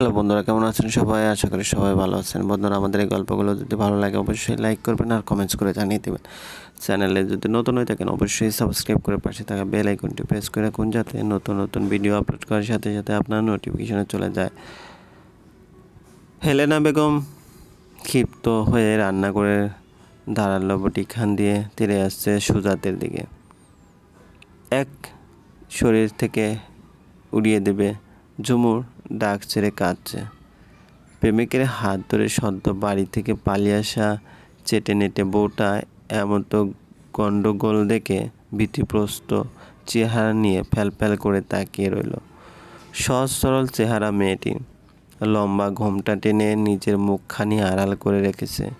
Hello বন্ধুরা, কেমন আছেন সবাই? আশা করি সবাই ভালো আছেন। বন্ধুরা, আমাদের এই গল্পগুলো যদি ভালো লাগে, অবশ্যই লাইক করবেন আর কমেন্টস করে জানিয়ে দেবেন। চ্যানেলে যদি নতুন হয়ে থাকেন, অবশ্যই সাবস্ক্রাইব করে পাশে থাকা বেল আইকনটি প্রেস করে রাখুন, যাতে নতুন নতুন ভিডিও আপলোড করার সাথে সাথে আপনার নোটিফিকেশনে চলে যায়। হেলেনা বেগম ক্ষিপ্ত হয়ে রান্না করে দাঁড়াল বটি খান দিয়ে তীরে আসছে সুজাতের দিকে। এক শরীর থেকে উড়িয়ে দেবে ঝুমুর ডাক ছেড়ে কাঁদছে। প্রেমিকের হাত ধরে সদ্য বাড়ি থেকে পালিয়ে আসা চেটে নেটে বউটা এমন তো গণ্ডগোল দেখে ভীতিপ্রস্ত চেহারা নিয়ে ফ্যালফ্যাল করে তাকিয়ে রইল। সহজ সরল চেহারা মেয়েটি লম্বা ঘোমটা টেনে নিজের মুখখানি আড়াল করে রেখেছে।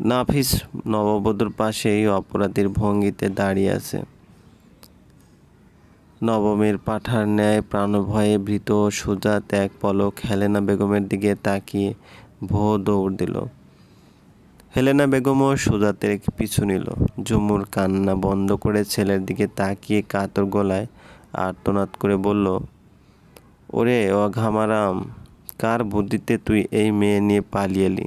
নাফিস নববধূর পাশেই অপরাধীর ভঙ্গিতে দাঁড়িয়ে আছে। নবমীর পাঠার ন্যায় প্রাণভয়ে ভীত সুজাত এক পলক হেলেনা বেগমের দিকে তাকিয়ে ভো দৌড় দিল। হেলেনা বেগমও সুজাতের পিছু নিল। ঝুমুর কান্না বন্ধ করে ছেলের দিকে তাকিয়ে কাতর গলায় আর্তনাদ করে বলল, ওরে অঘামারাম, কার বুদ্ধিতে তুই এই মেয়ে নিয়ে পালিয়ে এলি?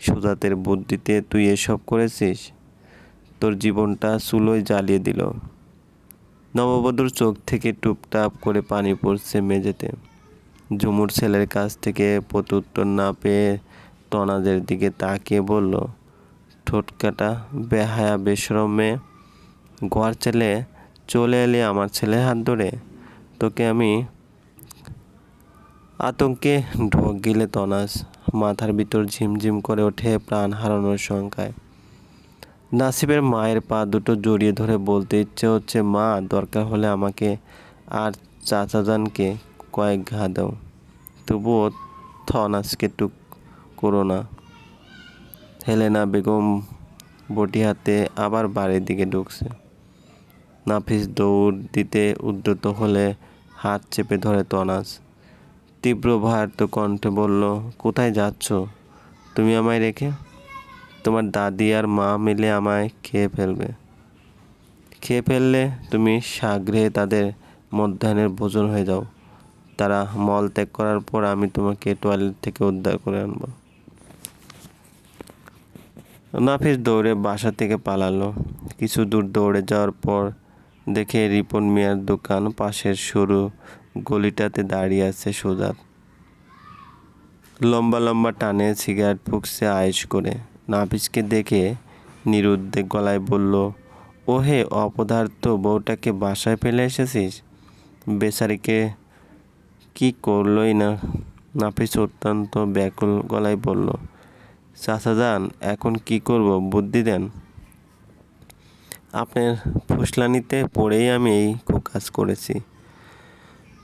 সুজাতের বুদ্ধিতে তুই এসব করেছিস? তোর জীবনটা চুলোয় জ্বালিয়ে দিল। নববধূর চোখ থেকে টুপটাপ করে পানি পড়ছে মেঝেতে। ঝুমুর ছেলের কাছ থেকে প্রত্যুত্তর না পেয়ে তনাজের দিকে তাকিয়ে বলল ঠোঁটকাটা বেহায়া বেসরম মেয়ে ঘর ছেলে, চলে এলে আমার ছেলে হাত ধরে। তোকে আমি আতঙ্কে ঢোক গিলে তনাস মাথার ভিতর ঝিমঝিম করে ওঠে প্রাণ হারানোর শঙ্কায়। নাসিবের মায়ের পা দুটো জড়িয়ে ধরে বলতে ইচ্ছে হচ্ছে, মা, দরকার হলে আমাকে আর চাচাজানকে কয়েক ঘা দাও। তবুও থনাসকে টুক করো না। হেলেনা বেগম বটি হাতে আবার বাড়ির দিকে ঢুকছে। নাফিস দৌড় দিতে উদ্যত হলে হাত চেপে ধরে তনাস তীব্র ভারত কণ্ঠে বলল, কোথায় যাচ্ছ? তুমি আমায় রেখে? তোমার দাদি আর মা মিলে আমায় খেয়ে ফেলবে। খেয়ে ফেললে তুমি সাগৃহে তাদের মধ্যাহ্নের ভোজন হয়ে যাও। তারা মল ত্যাগ করার পর আমি তোমাকে টয়লেট থেকে উদ্ধার করে আনব। নাফিস দৌড়ে বাসা থেকে পালালো। কিছু দূর দৌড়ে যাওয়ার পর দেখে রিপন মিয়ার দোকান পাশের সরু গলিটাতে দাঁড়িয়ে আছে সুজাত লম্বা লম্বা টানে সিগারেট ফুকছে আয়েস করে। নাফিসকে দেখে নিরুদ্বেগ গলায় বলল ও হে অপদার্থ বউটাকে বাসায় ফেলে এসেছিস? বেচারিকে কি করলই না? নাফিস অত্যন্ত ব্যাকুল গলায় বলল, চাচা যান, এখন কি করব, বুদ্ধি দেন। আপনার ফুসলানিতে পড়েই আমি এই কাজ করেছি।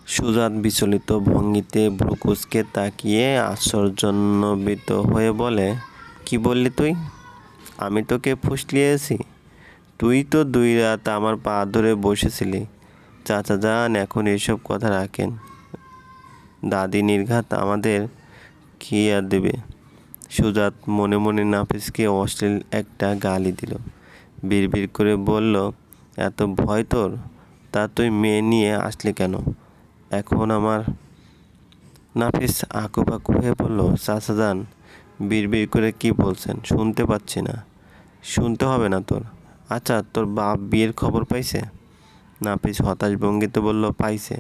সুজাত বিচলিত ভঙ্গিতে ভ্রুকুচকে তাকিয়ে আশ্চর্যান্বিত হয়ে বলে কি বললি তুই? আমি তোকে ফুসলিয়েছি তুই তো দুই রাত আমার পা ধরে বসেছিলি। চাচা যান এখন এসব কথা রাখেন। দাদি নির্ঘাত আমাদের কি আর দেবে? সুজাত মনে মনে নাফিসকে অশ্লীল একটা গালি দিল। বিড়বিড় করে বলল, এত ভয় তোর? তা তুই মেয়ে নিয়ে আসলি কেন? এখন আমার নাফিস আঁকুপাকু হয়ে বলল, চাচা যান বিড়বিড় করে কি বলছেন? শুনতে পাচ্ছি না। শুনতে হবে না তোর। আচ্ছা তোর বাপ বিয়ের খবর পাইছে? নাফিস হতাশ ভঙ্গিতে বলল, পাইছে।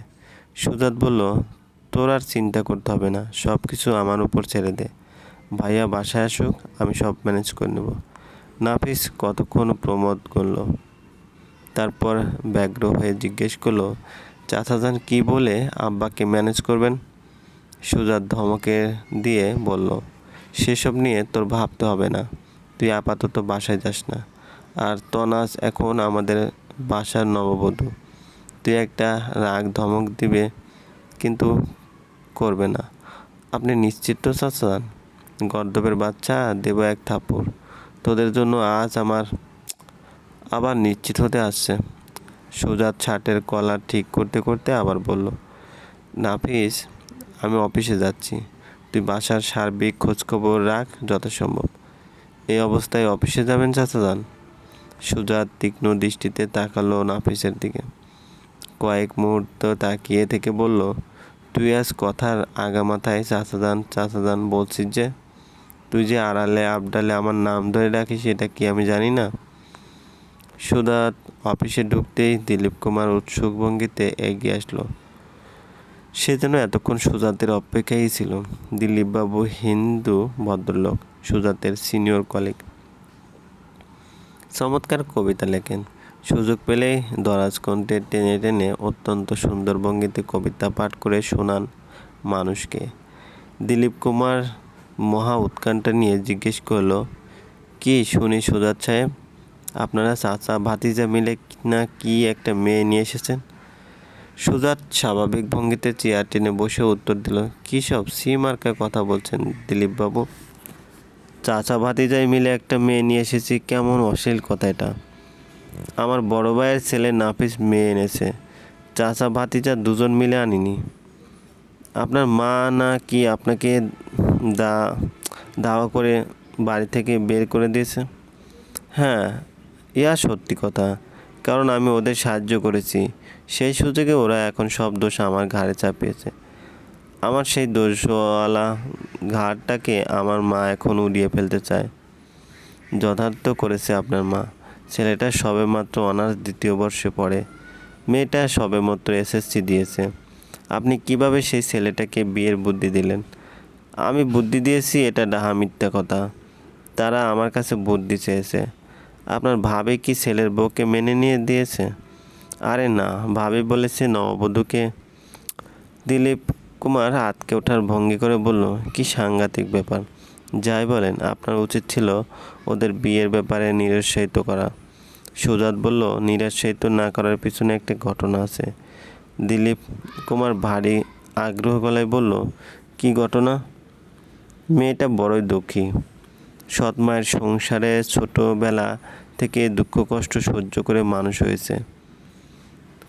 সুজাত বলল, তোর আর চিন্তা করতে হবে না সব কিছু আমার উপর ছেড়ে দে। ভাইয়া, বাসায় আসুক, আমি সব ম্যানেজ করে নেব। নাফিস কতক্ষণ প্রমোদ করল? তারপর ব্যগ্র হয়ে জিজ্ঞেস করল, চাচাজান কি বলে আব্বাকে ম্যানেজ করবেন? সুজাত ধমকে দিয়ে বলল সেসব নিয়ে তোর ভাবতে হবে না। তুই আপাতত বাসায় যাস না। আর তনাজ এখন আমাদের বাসার নববধূ। তুই একটা রাগ ধমক দিবে কিন্তু করবে না। আপনি নিশ্চিত তো চাচান গর্দবের বাচ্চা, দেব এক থাপ্পড়। তোদের জন্য আজ আমার আবার নিশ্চিত হতে আসছে। সুজাত ছাটের কলার ঠিক করতে করতে আবার বলল, নাফিস, আমি অফিসে যাচ্ছি। তুই বাসার সার্বিক খোঁজখবর রাখ যথাসম্ভব। এই অবস্থায় অফিসে যাবেন চাচা যান সুজাত তীক্ষ্ণ দৃষ্টিতে তাকালো নাফিসের দিকে। কয়েক মুহূর্ত তাকিয়ে থেকে বলল, তুই আজ কথার আগামাথায় চাচাদান চাচাদান বলছিস যে, তুই যে আড়ালে আবডালে আমার নাম ধরে ডাকিস, এটা কি আমি জানি না? সুদাত অফিসে ঢুকতেই দিলীপ কুমার উৎসুক ভঙ্গিতে এগিয়ে আসলো। সে যেন এতক্ষণ সুজাতের অপেক্ষায় ছিল। দিলীপবাবু হিন্দু ভদ্রলোক, সুজাতের সিনিয়র কলিগ। চমৎকার কবিতা লেখেন। সুযোগ পেলেই দরাজ কণ্ঠে টেনে টেনে অত্যন্ত সুন্দর ভঙ্গিতে কবিতা পাঠ করে শোনান মানুষকে। দিলীপ কুমার মহা উৎকণ্ঠা নিয়ে জিজ্ঞেস করল, কি শুনি সুজাত সাহেব? আপনারা চাচা ভাতিজা মিলে না কি একটা মেয়ে নিয়ে এসেছেন? সুজাত স্বাভাবিক ভঙ্গিতে চেয়ার টেনে বসে উত্তর দিল, কী সব? সি মার্কার কথা বলছেন দিলীপবাবু? চাচা ভাতিজাই মিলে একটা মেয়ে নিয়ে এসেছি, কেমন অশ্লীল কথা এটা। আমার বড় ভাইয়ের ছেলে নাফিস মেয়ে এনেছে, চাচা ভাতিজা দুজন মিলে আনিনি। আপনার মা না কি আপনাকে দা, দাওয়া করে বাড়ি থেকে বের করে দিয়েছে? হ্যাঁ ইয়া সত্যি কথা, কারণ আমি ওদের সাহায্য করেছি। সেই সুযোগে ওরা এখন সব দোষ আমার ঘাড়ে চাপিয়েছে। আমার সেই দোষওয়ালা ঘাড়টাকে আমার মা এখন উড়িয়ে ফেলতে চায়। যথার্থ করেছে আপনার মা। ছেলেটা সবেমাত্র অনার্স দ্বিতীয় বর্ষে পড়ে। মেয়েটা সবেমাত্র এসএসসি দিয়েছে। আপনি কীভাবে সেই ছেলেটাকে বিয়ের বুদ্ধি দিলেন? আমি বুদ্ধি দিয়েছি, এটা ডাহা মিথ্যা কথা। তারা আমার কাছে বুদ্ধি চেয়েছে। আপনার ভাবে কি ছেলের বউকে মেনে নিয়ে দিয়েছে? আরে না, ভাবি বলেছে নববধূকে দিলীপ কুমার হাতকে ওঠার ভঙ্গি করে বলল, কি সাংঘাতিক ব্যাপার। যাই বলেন, আপনার উচিত ছিল ওদের বিয়ের ব্যাপারে নিরুৎসাহিত করা। সুজাত বলল, নিরুৎসাহিত না করার পিছনে একটা ঘটনা আছে। দিলীপ কুমার ভারী আগ্রহ গলায় বলল, কি ঘটনা? মেয়েটা বড়ই দুঃখী। সৎ মায়ের সংসারে ছোটোবেলা থেকে দুঃখ কষ্ট সহ্য করে মানুষ হয়েছে।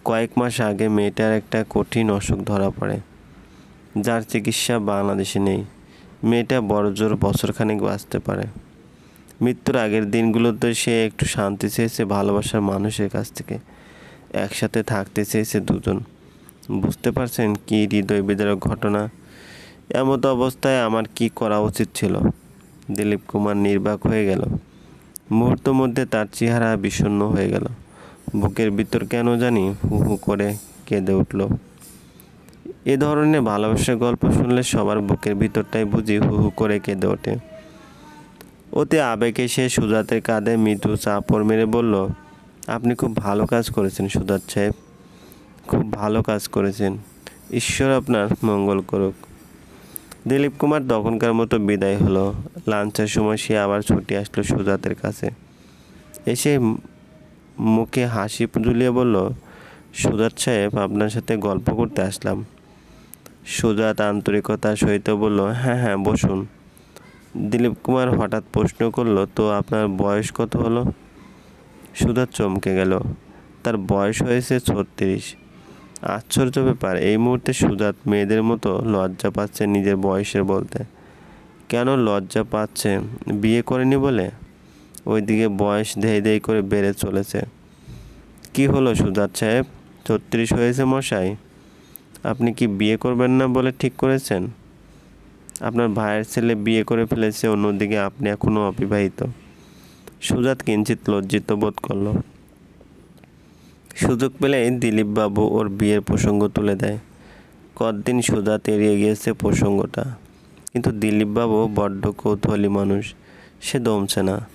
কয়েক মাস আগে মেয়েটার একটা কঠিন অসুখ ধরা পড়ে, যার চিকিৎসা বাংলাদেশে নেই। মেয়েটা বড় জোর বছরখানেক বাঁচতে পারে। মৃত্যুর আগের দিনগুলোতে সে একটু শান্তি চেয়েছে ভালোবাসার মানুষের কাছ থেকে। একসাথে থাকতে চেয়েছে দুজন। বুঝতে পারছেন কি হৃদয় বিদারক ঘটনা? এমতো অবস্থায় আমার কি করা উচিত ছিল? দিলীপ কুমার নির্বাক হয়ে গেল। মুহূর্ত মধ্যে তার চেহারা বিষণ্ণ হয়ে গেল। বুকের ভিতর কেন জানি হু হু করে কেঁদে উঠল। এ ধরনের ভালোবাসার গল্প শুনলে সবার বুকের ভিতরটাই বুঝি হু হু করে কেঁদে ওঠে। ওতে আবেগে সে সুজাতের কাঁধে মৃদু চাপড় মেরে বলল, আপনি খুব ভালো কাজ করেছেন সুজাত সাহেব। খুব ভালো কাজ করেছেন। ঈশ্বর আপনার মঙ্গল করুক। দিলীপ কুমার তখনকার মতো বিদায় হলো। লাঞ্চের সময় সে আবার ছুটি আসলো সুজাতের কাছে। এসে মুখে হাসি ঝুলিয়ে বলল, সুজাত সাহেব, আপনার সাথে গল্প করতে আসলাম। সুজাত আন্তরিকতার সহিত বলল হ্যাঁ হ্যাঁ বসুন। দিলীপ কুমার হঠাৎ প্রশ্ন করল, তো আপনার বয়স কত হলো? সুজাত চমকে গেল, তার বয়স হয়েছে ছত্রিশ। আশ্চর্য ব্যাপার, এই মুহূর্তে সুজাত মেয়েদের মতো লজ্জা পাচ্ছে নিজের বয়সের বলতে। কেন লজ্জা পাচ্ছে? বিয়ে করেনি বলে? ওইদিকে বয়স ধেই ধেই করে বেড়ে চলেছে। কি হলো সুজাত সাহেব? ছত্রিশ হয়েছে মশাই। আপনি কি বিয়ে করবেন না বলে ঠিক করেছেন? আপনার ভাইয়ের ছেলে বিয়ে করে ফেলেছে, অন্যদিকে আপনি এখনও অবিবাহিত। সুজাত কিঞ্চিত লজ্জিত বোধ করল। সুযোগ পেলেই দিলীপবাবু ওর বিয়ের প্রসঙ্গ তুলে দেয়। কতদিন সুজাত এড়িয়ে গিয়েছে প্রসঙ্গটা। কিন্তু দিলীপবাবু বড্ড কৌতূহলী মানুষ, সে দমছে না।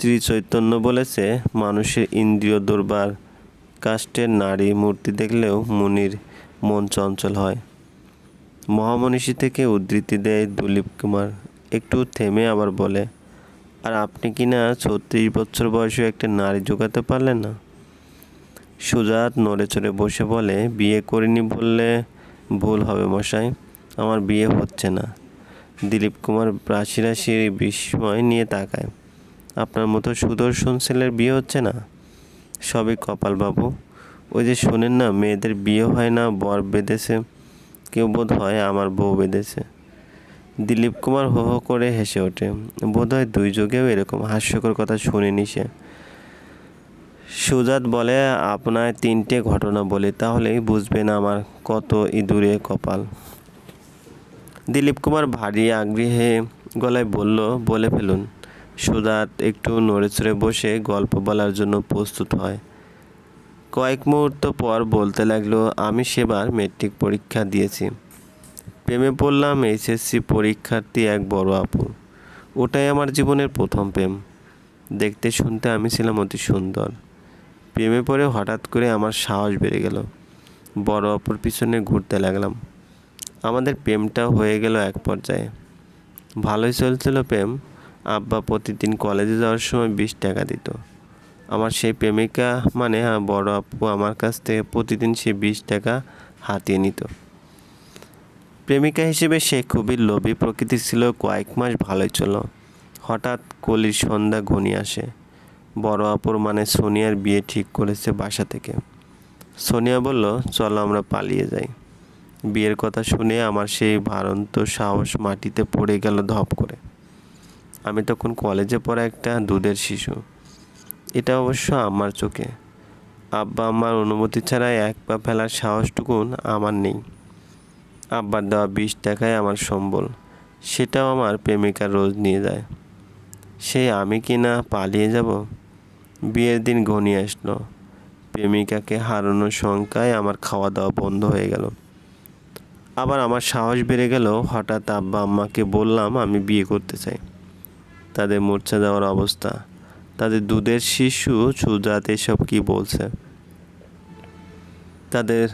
চৈতন্য বলেছে, মানুষের ইন্দ্রিয় দুর্বার কাষ্টের নারী মূর্তি দেখলেও মুনির মন চঞ্চল হয়। মহামনীষী থেকে উদ্ধৃতি দেয় দিলীপ কুমার। একটু থেমে আবার বলে, আর আপনি কি না ছত্রিশ বছর বয়সে একটা নারী জোগাতে পারলেন না? সুজাত নড়ে চড়ে বসে বলে, বিয়ে করিনি বললে ভুল হবে মশাই, আমার বিয়ে হচ্ছে না। দিলীপ কুমার রাশি রাশি বিস্ময় নিয়ে তাকায়। আপনার মতো সুদর্শন ছেলের বিয়ে হচ্ছে না? সবই কপাল বাবু। ওই যে শোনেন না, মেয়েদের বিয়ে হয় না, বর বেঁধেছে, কেউ বোধ হয় আমার বউ বেঁধেছে। দিলীপ কুমার হো হো করে হেসে ওঠে। বোধ হয় দুই যুগেও এরকম হাস্যকর কথা শুনেনি সে। সুজাত বলে, আপনার তিনটে ঘটনা বলি, তাহলেই বুঝবেন আমার কত ইঁদুরে কপাল। দিলীপ কুমার ভারী আগ্রহে গলায় বলল, বলে ফেলুন। সুজাত একটু নড়েচড়ে বসে গল্প বলার জন্য প্রস্তুত হয়। কয়েক মুহূর্ত পর বলতে লাগল, আমি সেবার মেট্রিক পরীক্ষা দিয়েছি। প্রেমে পড়লাম এইচএসসি পরীক্ষার্থী এক বড় আপু। ওটাই আমার জীবনের প্রথম প্রেম। দেখতে শুনতে আমি ছিলাম অতি সুন্দর। প্রেমে পড়ে হঠাৎ করে আমার সাহস বেড়ে গেল। বড় অপর পিছনে ঘুরতে লাগলাম। আমাদের প্রেমটা হয়ে গেল এক পর্যায়ে। ভালোই চলছিল প্রেম। আব্বা প্রতিদিন কলেজে যাওয়ার সময় বিশ টাকা দিত। আমার সেই প্রেমিকা মানে হ্যাঁ বড় আপু আমার কাছ থেকে প্রতিদিন সে বিশ টাকা হাতিয়ে নিত। প্রেমিকা হিসেবে সে খুবই লোভী প্রকৃতি ছিল, কয়েক মাস ভালোই চলো হঠাৎ কলির সন্ধ্যা ঘনিয়ে আসে। বড় আপুর মানে সোনিয়ার বিয়ে ঠিক করেছে বাসা থেকে। সোনিয়া বলল, চলো আমরা পালিয়ে যাই। বিয়ের কথা শুনে আমার সেই ভারন্ত সাহস মাটিতে পড়ে গেল ধপ করে। আমি তখন কলেজে পড়া একটা দুধের শিশু। এটা অবশ্য আমার চোখে। আব্বা আমার অনুমতি ছাড়া এক পা ফেলার সাহসটুকুন আমার নেই। আব্বার দেওয়া বিশ টাকায় আমার সম্বল। সেটাও আমার প্রেমিকা রোজ নিয়ে যায়। সে আমি কি না পালিয়ে যাব? বিয়ের দিন ঘনিয়ে আসলো। প্রেমিকাকে হারানোর শঙ্কায় আমার খাওয়া দাওয়া বন্ধ হয়ে গেল। আবার আমার সাহস বেড়ে গেল, হঠাৎ আব্বা আম্মাকে বললাম আমি বিয়ে করতে চাই। তাদের মূর্ছা যাওয়ার অবস্থা। তাদের দুধের শিশু সুজাত এসব কি বলছে? তাদের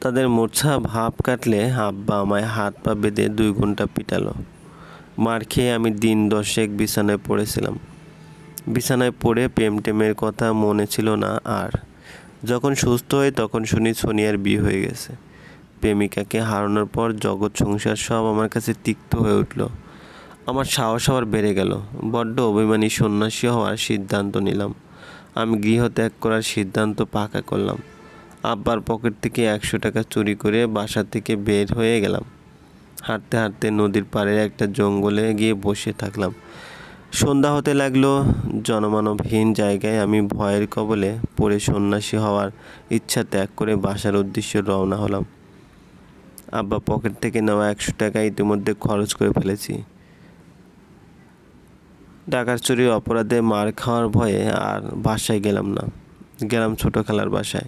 তাদের মূর্ছা ভাব কাটলে আব্বা আমায় হাত পা বেঁধে দুই ঘণ্টা পিটালো। মার খেয়ে আমি দিন দশেক বিছানায় পড়েছিলাম। বিছানায় পড়ে প্রেম টেমের কথা মনে ছিল না আর। যখন সুস্থ হই তখন শুনি সোনিয়ার বিয়ে হয়ে গেছে। প্রেমিকাকে হারানোর পর জগৎ সংসার সব আমার কাছে তিক্ত হয়ে উঠল। আমার সাহস আবার বেড়ে গেল। বড্ড অভিমানী সন্ন্যাসী হওয়ার সিদ্ধান্ত নিলাম। আমি গৃহ ত্যাগ করার সিদ্ধান্ত পাকা করলাম। আব্বার পকেট থেকে একশো টাকা চুরি করে বাসা থেকে বের হয়ে গেলাম। হাঁটতে হাঁটতে নদীর পাড়ের একটা জঙ্গলে গিয়ে বসে থাকলাম। সন্ধ্যা হতে লাগল। জনমানবহীন জায়গায় আমি ভয়ের কবলে পড়ে সন্ন্যাসী হওয়ার ইচ্ছা ত্যাগ করে বাসার উদ্দেশ্যে রওনা হলাম। আব্বা পকেট থেকে নেওয়া একশো টাকা ইতিমধ্যে খরচ করে ফেলেছি। ডাকার চুরির অপরাধে মার খাওয়ার ভয়ে আর বাসায় গেলাম না। গেলাম ছোটো খেলার বাসায়।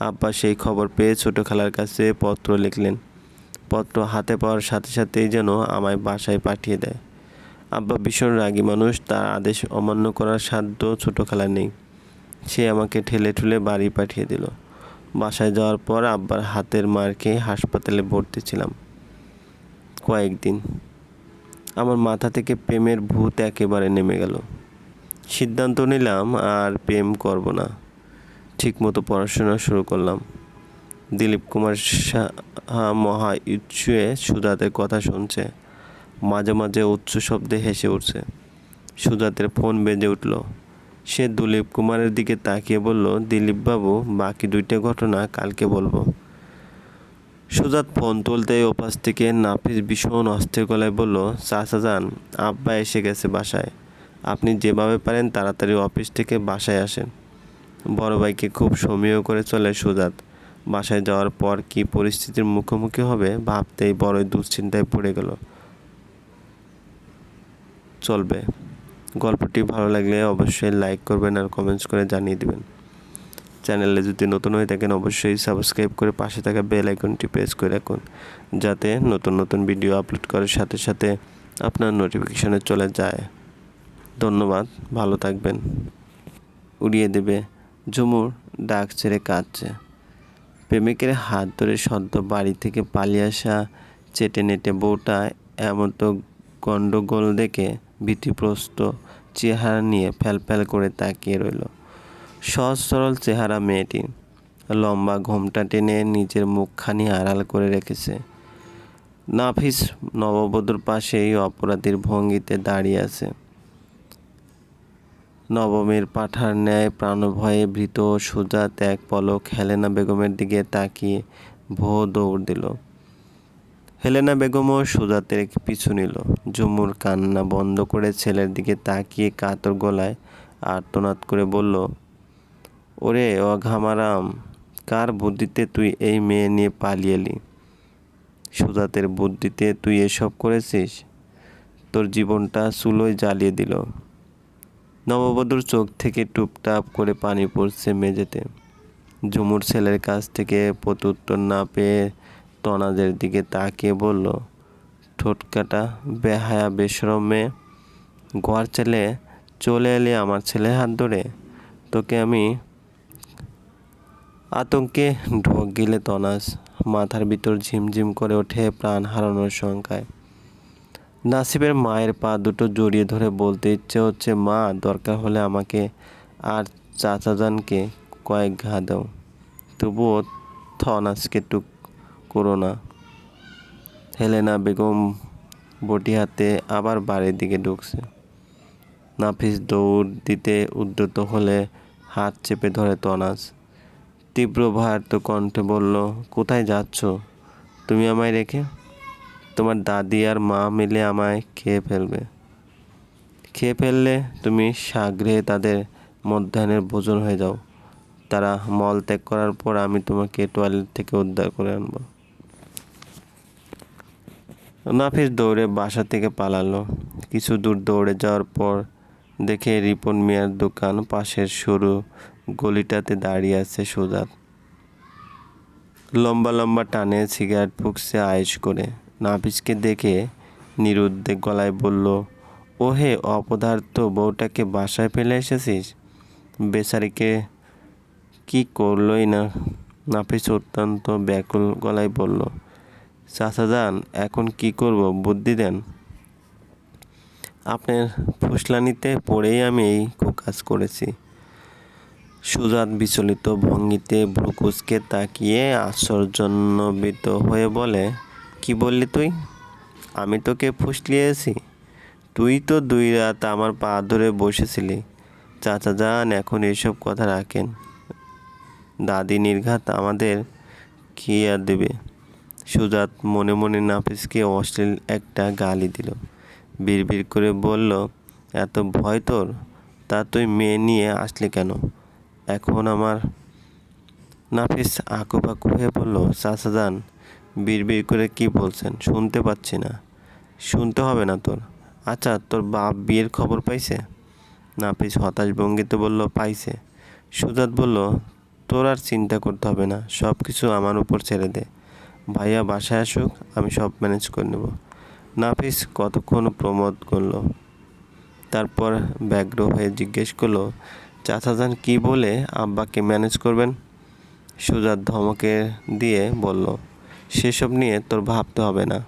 আব্বা সেই খবর পেয়ে ছোটো খেলার কাছে পত্র লিখলেন। পত্র হাতে পাওয়ার সাথে সাথেই যেন আমায় বাসায় পাঠিয়ে দেয়। আব্বা ভীষণ রাগী মানুষ, তার আদেশ অমান্য করার সাধ্য ছোটো খালা নেই। সে আমাকে ঠেলে ঠুলে বাড়ি পাঠিয়ে দিল। বাসায় যাওয়ার পর আব্বার হাতের মার খেয়ে হাসপাতালে ভর্তি ছিলাম। কয়েকদিন। আমার মাথা থেকে প্রেমের ভূত একেবারে নেমে গেল। সিদ্ধান্ত নিলাম আর প্রেম করব না। ঠিকমতো পড়াশোনা শুরু করলাম। দিলীপ কুমার সাহা মহা ইচ্ছুয়ে সুজাতের কথা শুনছে। মাঝে মাঝে উচ্চ শব্দে হেসে উঠছে। সুজাতের ফোন বেজে উঠল। সে দিলীপ কুমারের দিকে তাকিয়ে বলল, দিলীপবাবু, বাকি দুইটা ঘটনা কালকে বলব। সুজাত ফোন তুলতেই ওপাশ থেকে নাফিস ভীষণ অস্থির গলায় বলল, চাচা যান, আব্বা এসে গেছে বাসায়। আপনি যেভাবে পারেন তাড়াতাড়ি অফিস থেকে বাসায় আসেন। বড় ভাইকে খুব সমীহ করে চলে সুজাত। বাসায় যাওয়ার পর কি পরিস্থিতির মুখোমুখি হবে ভাবতেই বড়ই দুশ্চিন্তায় পড়ে গেল। চলবে। গল্পটি ভালো লাগলে অবশ্যই লাইক করবেন আর কমেন্টস করে জানিয়ে দেবেন। চ্যানেলে যদি নতুন হয়ে থাকেন, অবশ্যই সাবস্ক্রাইব করে পাশে থাকা বেল আইকনটি প্রেস করে রাখুন, যাতে নতুন নতুন ভিডিও আপলোড করার সাথে সাথে আপনার নোটিফিকেশনে চলে যায়। ধন্যবাদ, ভালো থাকবেন। উড়িয়ে দেবে ঝুমুর ডাক ছেড়ে কাঁদছে। প্রেমিকের হাত ধরে সদ্য বাড়ি থেকে পালিয়ে আসা চেটে নেটে বউটা এমন তো গণ্ডগোল দেখে ভীতিপ্রস্ত চেহারা নিয়ে ফ্যাল করে তাকিয়ে রইল। সহজ সরল চেহারা মেয়েটি। লম্বা ঘোমটা টেনে নিজের মুখখানি আড়াল করে রেখেছে। নাফিস নববধূর পাশেই অপরাধীর ভঙ্গিতে দাঁড়িয়ে আছে। নবমীর পাঠার ন্যায় প্রাণভয়ে ভীত সুজাত ত্যাগ পলক হেলেনা বেগমের দিকে তাকিয়ে ভো দৌড় দিল। হেলেনা বেগমও সুজাতের পিছু নিল। ঝুমুর কান্না বন্ধ করে ছেলের দিকে তাকিয়ে কাতর গলায় আর্তনাদ করে বলল ওরে অঘামারাম, কার বুদ্ধিতে তুই এই মেয়ে নিয়ে পালিয়ে এলি? সুজাতের বুদ্ধিতে তুই এসব করেছিস? তোর জীবনটা চুলোয় জ্বালিয়ে দিল। নববধূর চোখ থেকে টুপটাপ করে পানি পড়ছে মেঝেতে। ঝুমুর ছেলের কাছ থেকে প্রত্যুত্তর না পেয়ে তনাজের দিকে তাকিয়ে বলল ঠোঁটকাটা বেহায়া, বেশরম ঘর ছেলে, চলে এলে আমার ছেলে হাত ধরে? তোকে আমি আতঙ্কে ঢোক গিলে তনাস, মাথার ভিতর ঝিমঝিম করে ওঠে প্রাণ হারানোর শঙ্কায়। নাসিবের মায়ের পা দুটো জড়িয়ে ধরে বলতে ইচ্ছে হচ্ছে, মা, দরকার হলে আমাকে আর চাচাজানকে কয়েক ঘা দাও। তবুও থনাসকে টুক করো না। হেলেনা বেগম বটি হাতে আবার বাড়ির দিকে ঢুকছে। নাফিস দৌড় দিতে উদ্যত হলে হাত চেপে ধরে তনাস। তীব্র ভারার্ত কণ্ঠে বলল, কোথায় যাচ্ছ? তুমি আমায় রেখে? তোমার দাদি আর মা মিলে আমায় খেয়ে ফেলবে। খেয়ে ফেললে তুমি সাগরে তাদের মধ্যাহ্নের ভোজন হয়ে যাও। তারা মল ত্যাগ করার পর আমি তোমাকে টয়লেট থেকে উদ্ধার করে আনব। নাফিস দৌড়ে বাসা থেকে পালালো। কিছু দূর দৌড়ে যাওয়ার পর দেখে রিপন মিয়ার দোকান পাশের সরু গলিটাতে দাঁড়িয়ে আছে সুজাত লম্বা লম্বা টানে সিগারেট ফুকছে আয়েশ করে। নাফিসকে দেখে নিরুদ্বেগ গলায় বলল ও হে অপদার্থ, বউটাকে বাসায় ফেলে এসেছিস? বেচারিকে কি করলই না? নাফিস অত্যন্ত ব্যাকুল গলায় বলল, চাচা যান, এখন কি করব? বুদ্ধি দেন। আপনার ফুসলানিতে পড়েই আমি এই কাজ করেছি। সুজাত বিচলিত ভঙ্গিতে ব্রুকুসকে তাকিয়ে আশ্চর্যান্বিত হয়ে বলে, কি বললি তুই? আমি তোকে ফুসলিয়েছি। তুই তো দুই রাত আমার পা ধরে বসেছিলি। চাচা যান, এখন এইসব কথা রাখেন। দাদি নির্ঘাত আমাদের আর দেবে? সুজাত মনে মনে নাফিসকে অশ্লীল একটা গালি দিল। বিড়বিড় করে বলল, এত ভয় তোর? তা তুই মেয়ে নিয়ে আসলি কেন? এখন আমার নাফিস আঁকুপাকু হয়ে বলল, চাচাজান, বিড়বিড় করে কি বলছেন? শুনতে পাচ্ছি না। শুনতে হবে না তোর। আচ্ছা তোর বাপ বিয়ের খবর পাইছে? নাফিস হতাশ ভঙ্গিতে বলল, পাইছে। সুজাত বলল, তোর আর চিন্তা করতে হবে না সব কিছু আমার উপর ছেড়ে দে। ভাইয়া, বাসায় আসুক, আমি সব ম্যানেজ করে নেব। নাফিস কতক্ষণ প্রমোদ করল তারপর ব্যগ্র হয়ে জিজ্ঞেস করল চাচাজান কি বলে আব্বাকে ম্যানেজ করবেন? সুজাত ধমকে দিয়ে বলল, সেসব নিয়ে তোর ভাবতে হবে না।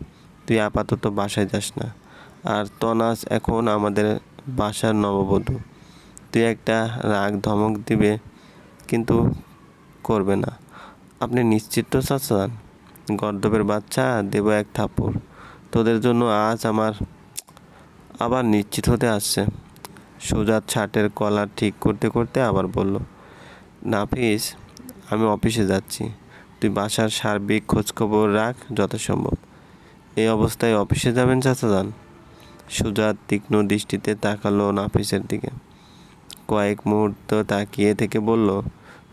তুই আপাতত বাসায় যাস না। আর তনাজ এখন আমাদের বাসার নববধূ। তুই একটা রাগ ধমক দিবে কিন্তু করবে না। আপনি নিশ্চিত তো চাচান গর্দবের বাচ্চা, দেব এক থাপ্পড়। তোদের জন্য আজ আমার, আবার নিশ্চিত হতে আসছে। সুজাত ছাটের কলার ঠিক করতে করতে আবার বলল, নাফিস, আমি অফিসে যাচ্ছি। তুই বাসার সার্বিক খোঁজখবর রাখ যথাসম্ভব। এই অবস্থায় অফিসে যাবেন চাচা যান। সুজাত তীক্ষ্ণ দৃষ্টিতে তাকালো নাফিসের দিকে। কয়েক মুহূর্ত তাকিয়ে থেকে বলল,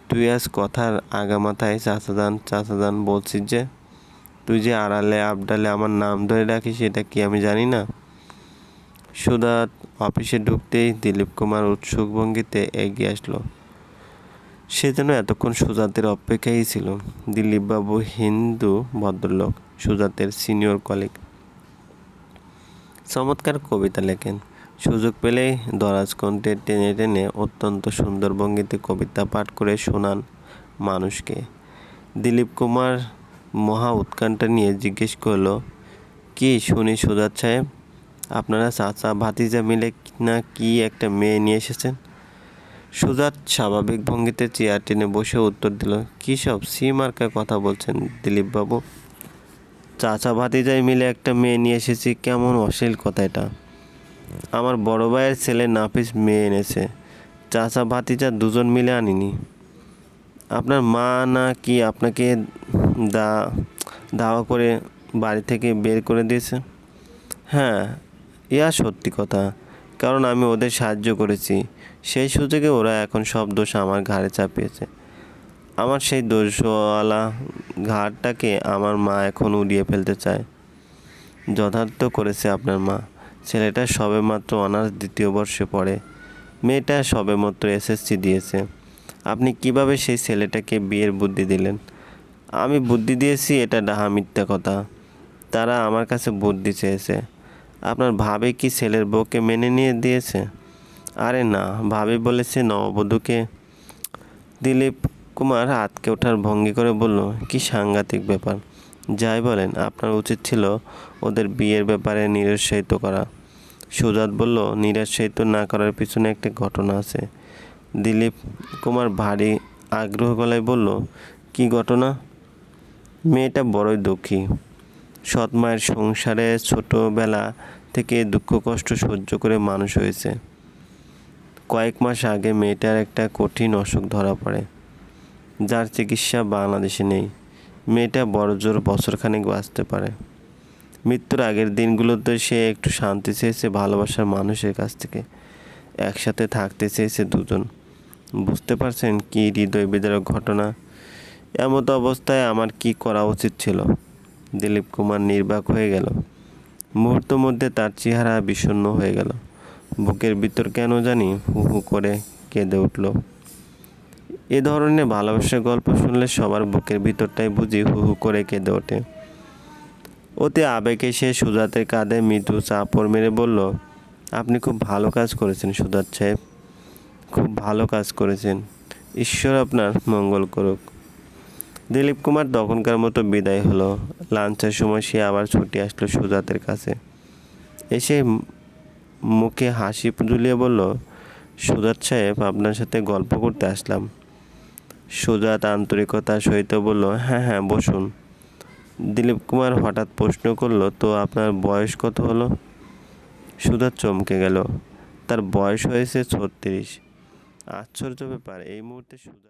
তুই আজ কথার আগামাথায় চাচাদান চাচাদান বলছিস যে, তুই যে আড়ালে আবডালে আমার নাম ধরে রাখিস সেটা কি আমি জানি না? সুদাত অফিসে ঢুকতেই দিলীপ কুমার উৎসুক ভঙ্গিতে এগিয়ে আসলো। সে যেন এতক্ষণ সুজাতের অপেক্ষায় ছিল। দিলীপবাবু হিন্দু ভদ্রলোক, সুজাতের সিনিয়র কলিগ। চমৎকার কবিতা লেখেন। সুযোগ পেলেই দরাজ কণ্ঠে টেনে টেনে অত্যন্ত সুন্দর ভঙ্গিতে কবিতা পাঠ করে শোনান মানুষকে। দিলীপ কুমার মহা উৎকণ্ঠা নিয়ে জিজ্ঞেস করল, কি শুনি সুজাত সাহেব? আপনারা চাচা ভাতিজা মিলে না কি একটা মেয়ে নিয়ে এসেছেন? সুজাত স্বাভাবিক ভঙ্গিতে চেয়ার টেনে বসে উত্তর দিল, কী সব সি মার্কার কথা বলছেন দিলীপবাবু? চাচা ভাতিজাই মিলে একটা মেয়ে নিয়ে এসেছি, কেমন অশ্লীল কথা এটা। আমার বড় ভাইয়ের ছেলে নাফিস মেয়ে এনেছে, চাচা ভাতিজা দুজন মিলে আনিনি। আপনার মা না কি আপনাকে দা, দাওয়া করে বাড়ি থেকে বের করে দিয়েছে? হ্যাঁ ইয়া সত্যি কথা। কারণ আমি ওদের সাহায্য করেছি। সেই সুযোগে ওরা এখন সব দোষ আমার ঘাড়ে চাপিয়েছে। আমার সেই দোষওয়ালা ঘাড়টাকে আমার মা এখন উড়িয়ে ফেলতে চায়। যথার্থ করেছে আপনার মা। ছেলেটা সবেমাত্র অনার্স দ্বিতীয় বর্ষে পড়ে। মেয়েটা সবেমাত্র এসএসসি দিয়েছে। আপনি কীভাবে সেই ছেলেটাকে বিয়ের বুদ্ধি দিলেন? আমি বুদ্ধি দিয়েছি, এটা ডাহা মিথ্যা কথা। তারা আমার কাছে বুদ্ধি চেয়েছে। আপনার ভাবে কি ছেলের বউকে মেনে নিয়ে দিয়েছে? আরে না, ভাবে বলেছে নববধূকে। দিলীপ কুমার আতকে ওঠার ভঙ্গি করে বলল, কি সাংঘাতিক ব্যাপার। যাই বলেন, আপনার উচিত ছিল ওদের বিয়ের ব্যাপারে নিরুৎসাহিত করা। সুজাত বলল, নিরুৎসাহিত না করার পিছনে একটা ঘটনা আছে। দিলীপ কুমার ভারী আগ্রহ গলায় বলল, কি ঘটনা? মেয়েটা বড়ই দুঃখী। সৎ মায়ের সংসারে ছোটোবেলা থেকে দুঃখ কষ্ট সহ্য করে মানুষ হয়েছে। কয়েক মাস আগে মেয়েটার একটা কঠিন অসুখ ধরা পড়ে, যার চিকিৎসা বাংলাদেশে নেই। মেয়েটা বড় বড়জোর বছরখানেক বাঁচতে পারে। মৃত্যুর আগের দিনগুলোতে সে একটু শান্তি চেয়েছে ভালোবাসার মানুষের কাছ থেকে। একসাথে থাকতে চেয়েছে দুজন। বুঝতে পারছেন কি হৃদয় বিদারক ঘটনা? এমতো অবস্থায় আমার কি করা উচিত ছিল? দিলীপ কুমার নির্বাক হয়ে গেল। মুহূর্ত মধ্যে তার চেহারা বিষণ্ণ হয়ে গেল। বুকের ভিতর কেন জানি হু হু করে কেঁদে উঠল। এ ধরনের ভালোবাসার গল্প শুনলে সবার বুকের ভিতরটাই বুঝি হু হু করে কেঁদে ওঠে। অতি আবেগে সে সুজাতের কাঁধে মৃদু চাপড় মেরে বলল, আপনি খুব ভালো কাজ করেছেন সুজাত সাহেব। খুব ভালো কাজ করেছেন। ঈশ্বর আপনার মঙ্গল করুক। দিলীপ কুমার তখনকার মতো বিদায় হলো। লাঞ্চের সময় সে আবার ছুটে আসলো সুজাতের কাছে। এসে মুখে হাসি ঝুলিয়ে বলল, সুজাত সাহেব, আপনার সাথে গল্প করতে আসলাম। সুজাত আন্তরিকতার সহিত বলল হ্যাঁ হ্যাঁ বসুন। দিলীপ কুমার হঠাৎ প্রশ্ন করল, তো আপনার বয়স কত হলো? সুজাত চমকে গেল, তার বয়স হয়েছে ছত্রিশ। আশ্চর্য ব্যাপার, এই মুহূর্তে সুজাত